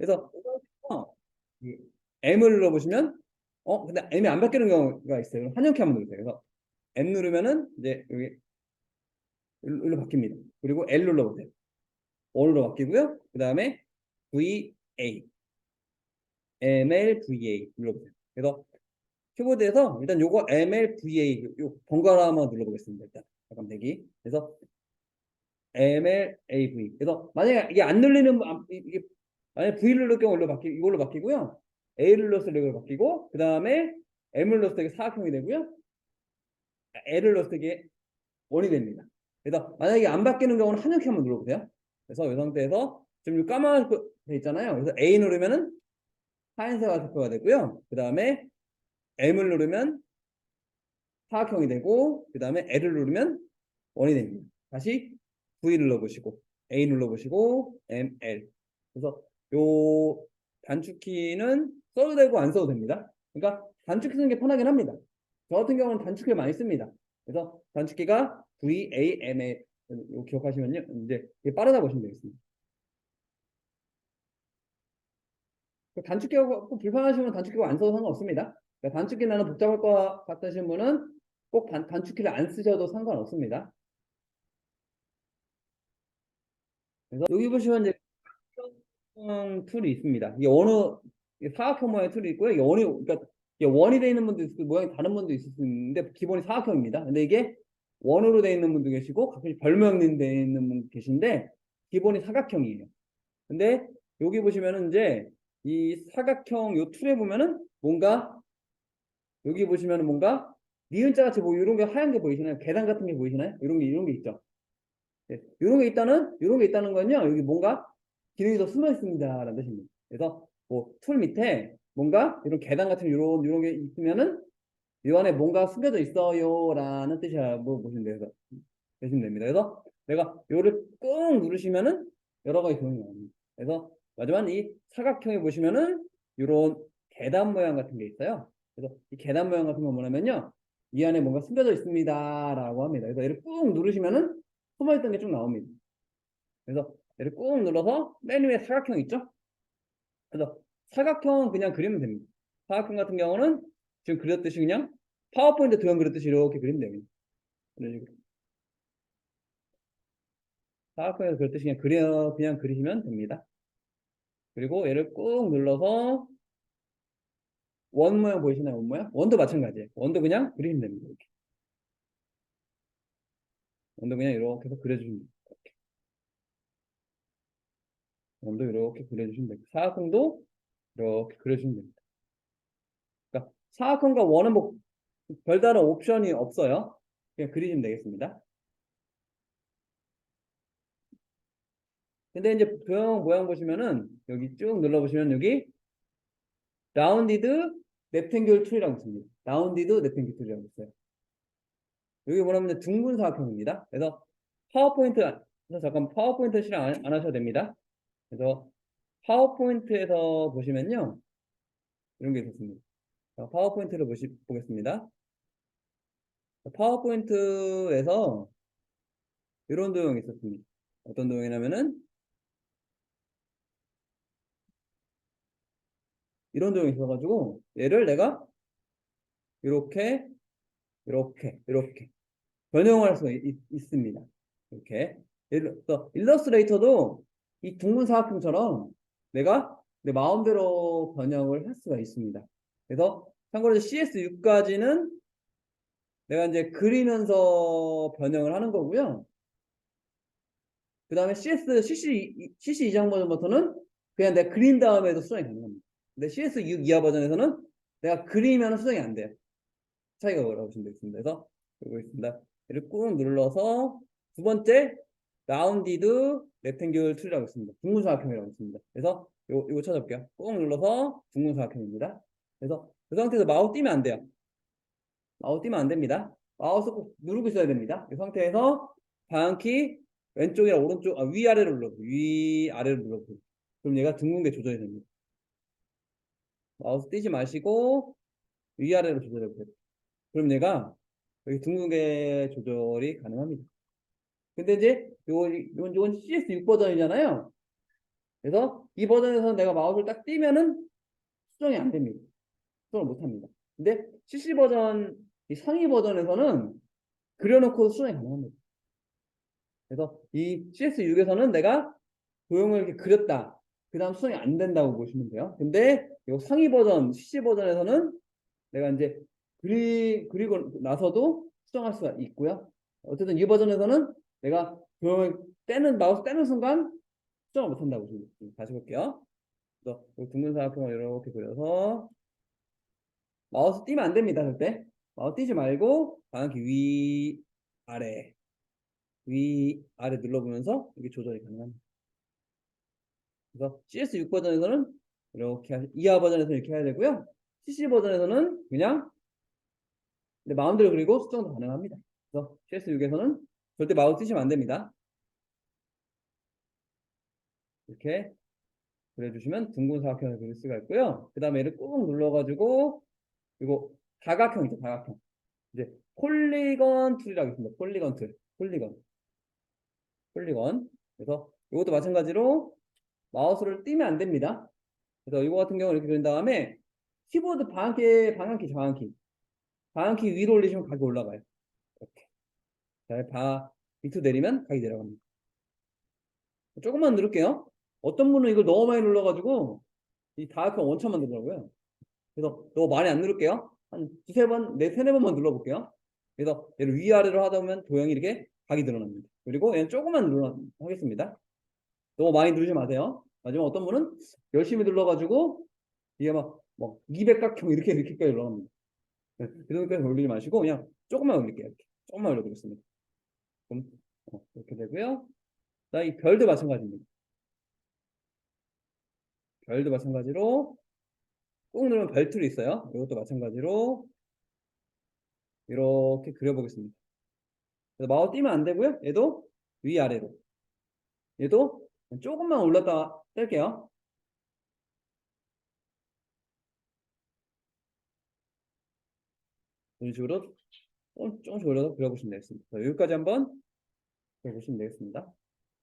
그래서 어, 이 M을 눌러보시면 어 근데 M이 안 바뀌는 경우가 있어요. 한영키 한번 누르세요. 그래서 M 누르면은 이제 여기 일로, 바뀝니다. 그리고 L 눌러보세요. O로 바뀌고요. 그 다음에 VA ML VA 눌러보세요. 그래서 키보드에서 일단 요거 ML VA 요, 요 번갈아 한번 눌러보겠습니다. 일단 잠깐 대기. 그래서 ML AV. 그래서 만약에 이게 안 눌리는 이게 만약 V 를 누를 경우 바뀌 이걸로 바뀌고요. A를 눌렀을 때 이걸로 바뀌고 그 다음에 M을 눌렀을 때 사각형이 되고요. L을 넣었을 때 원이 됩니다. 그래서 만약에 안 바뀌는 경우는 한영키 한번 눌러보세요. 그래서 이 상태에서 지금 이 까만 돼 있잖아요. 그래서 A 누르면은 하얀색 화살표가 되고요. 그 다음에 M을 누르면 사각형이 되고 그 다음에 L을 누르면 원이 됩니다. 다시 V 눌러보시고 A 눌러보시고 M, L 그래서 요 단축키는 써도 되고 안 써도 됩니다. 그러니까 단축키 쓰는 게 편하긴 합니다. 저 같은 경우는 단축키를 많이 씁니다. 그래서 단축키가 V, A, M, L 이거 기억하시면요. 이제 빠르다 보시면 되겠습니다. 그 단축키가 꼭 불편하시면 단축키가 안 써도 상관없습니다. 그러니까 단축키 나는 복잡할 것 같으신 분은 꼭 단, 단축키를 안 쓰셔도 상관없습니다. 그래서 여기 보시면 이제 사각형 툴이 있습니다. 이게 어느 사각형 모양의 툴이 있고요. 이게 원이 그러니까 원이 되어 있는 분도 있고 모양이 다른 분도 있을 수 있는데 기본이 사각형입니다. 근데 이게 원으로 되어 있는 분도 계시고 가끔씩 별모양 되어 있는 분 계신데 기본이 사각형이에요. 근데 여기 보시면은 이제 이 사각형 요 툴에 보면은 뭔가 여기 보시면은 뭔가 니은자 같이 뭐 이런 게 하얀 게 보이시나요? 계단 같은 게 보이시나요? 이런 게 이런 게 있죠. 네, 이런 게 있다는 이런 게 있다는 건요. 여기 뭔가 기능이 더 숨어 있습니다 라는 뜻입니다. 그래서 뭐 툴 밑에 뭔가 이런 계단 같은 이런 이런 게 있으면은 이 안에 뭔가 숨겨져 있어요라는 뜻이라고 보시면 돼요. 되시면 됩니다. 그래서 내가 요를 꾹 누르시면은 여러 가지 기능이 나옵니다. 그래서 마지막 이 사각형에 보시면은 이런 계단 모양 같은 게 있어요. 그래서 이 계단 모양 같은 건 뭐냐면요. 이 안에 뭔가 숨겨져 있습니다라고 합니다. 그래서 얘를 꾹 누르시면은 숨어있던 게 쭉 나옵니다. 그래서 얘를 꾹 눌러서 맨 위에 사각형 있죠? 그래서 사각형은 그냥 그리면 됩니다. 사각형 같은 경우는 지금 그렸듯이 그냥 파워포인트 도형 그렸듯이 이렇게 그리면 됩니다. 이런 식으로. 사각형에서 그렸듯이 그냥 그려, 그냥 그리시면 됩니다. 그리고 얘를 꾹 눌러서 원 모양 보이시나요? 원 모양? 원도 마찬가지예요. 원도 그냥 그리면 됩니다. 이렇게. 원도 그냥 이렇게 해서 그려주시면 됩니다. 이렇게. 원도 이렇게 그려주시면 됩니다. 사각형도 이렇게 그려주시면 됩니다. 그러니까 사각형과 원은 뭐 별다른 옵션이 없어요. 그냥 그리시면 되겠습니다. 근데 이제 도형 모양 보시면은 여기 쭉 눌러보시면 여기 라운디드 랩탱귤 툴이라고 있습니다. 라운디드 랩탱귤 툴이라고 있어요. 여기 뭐냐면 둥근 사각형입니다. 그래서 파워포인트 잠깐 파워포인트 실행 안, 안 하셔도 됩니다. 그래서 파워포인트에서 보시면요 이런 게 있었습니다. 자, 파워포인트를 보시, 보겠습니다. 파워포인트에서 이런 도형이 있었습니다. 어떤 도형이냐면은 이런 도형이 있어가지고 얘를 내가 이렇게 이렇게 이렇게 변형할 수가 있, 습니다 이렇게 들어 일러스트레이터도 이 사각형처럼 내가 내 마음대로 변형을 할 수가 있습니다. 그래서 참고로 CS6까지는 내가 이제 그리면서 변형을 하는 거고요. 그 다음에 CS, CC, CC 이상 버전부터는 그냥 내가 그린 다음에도 수정이 가능합니다. 근데 CS6 이하 버전에서는 내가 그리면 수정이 안 돼요. 차이가 뭐라고 보시면 되겠습니다. 그래서 여기 있습니다. 얘를 꾹 눌러서 두 번째 라운디드 렉탱귤 툴이라고 있습니다. 둥근 사각형이라고 있습니다. 그래서 요, 이거 찾아볼게요. 꾹 눌러서 둥근 사각형입니다. 그래서 그 상태에서 마우스 띄면 안 돼요. 마우스 띄면 안 됩니다. 마우스 꼭 누르고 있어야 됩니다. 이 상태에서 방향키 왼쪽이나 오른쪽, 아, 위아래로 눌러보세요. 위아래로 눌러보세요. 그럼 얘가 둥근 게 조절이 됩니다. 마우스 띄지 마시고 위아래로 조절해 보세요. 그럼 얘가 여기 둥근 게 조절이 가능합니다. 근데 이제 요건, 요건, 요건 CS6 버전이잖아요. 그래서 이 버전에서는 내가 마우스를 딱 띄면은 수정이 안 됩니다. 수정을 못 합니다. 근데 CC 버전, 이 상위 버전에서는 그려놓고 수정이 가능합니다. 그래서 이 CS6에서는 내가 도형을 이렇게 그렸다. 그 다음 수정이 안 된다고 보시면 돼요. 근데 이 상위 버전, CC 버전에서는 내가 이제 그리, 그리고 나서도 수정할 수가 있고요. 어쨌든 이 버전에서는 내가 도형을 떼는, 마우스 떼는 순간 수정을 못 한다고 보시면 돼요. 다시 볼게요. 그래서 이 둥근 사각형을 이렇게 그려서 마우스 띄면 안 됩니다. 절대. 마우스 띄지 말고 방향키 위, 아래, 위, 아래 눌러보면서 이게 조절이 가능합니다. 그래서 CS6 버전에서는 이렇게 하- 이하 버전에서는 이렇게 해야 되고요. CC 버전에서는 그냥 내 마음대로 그리고 수정도 가능합니다. 그래서 CS6에서는 절대 마우스 띄시면 안 됩니다. 이렇게 그려주시면 둥근 사각형을 그릴 수가 있고요. 그 다음에 얘를 꾹 눌러가지고 이거 다각형이죠, 다각형. 이제 폴리건 툴이라고 있습니다. 폴리건 툴, 폴리건, 폴리건. 그래서 이것도 마찬가지로 마우스를 띄면 안 됩니다. 그래서 이거 같은 경우 이렇게 그린 다음에 키보드 방향키, 방향키, 저항키, 방향키 위로 올리시면 각이 올라가요. 바 밑으로 내리면 각이 내려갑니다. 조금만 누를게요. 어떤 분은 이걸 너무 많이 눌러가지고 이 다각형 원천 만들더라고요. 그래서 너무 많이 안 누를게요. 한 두세 번, 네, 세네 번만 눌러볼게요. 그래서 얘를 위아래로 하다 보면 도형이 이렇게 각이 드러납니다. 그리고 얘는 조금만 눌러 하겠습니다. 너무 많이 누르지 마세요. 마지막 어떤 분은 열심히 눌러가지고 이게 막, 뭐 200각형 이렇게 이렇게까지 올라갑니다. 네, 그 정도까지 올리지 마시고 그냥 조금만 올릴게요. 이렇게. 조금만 올려보겠습니다. 그럼 어, 이렇게 되고요. 자, 이 별도 마찬가지입니다. 별도 마찬가지로 꾹 누르면 별 툴이 있어요. 이것도 마찬가지로 이렇게 그려보겠습니다. 마우스 띄면 안 되고요. 얘도 위아래로. 얘도 조금만 올렸다가 뗄게요. 이런 식으로 조금- 조금씩 올려서 그려보시면 되겠습니다. 자, 여기까지 한번 그려보시면 되겠습니다.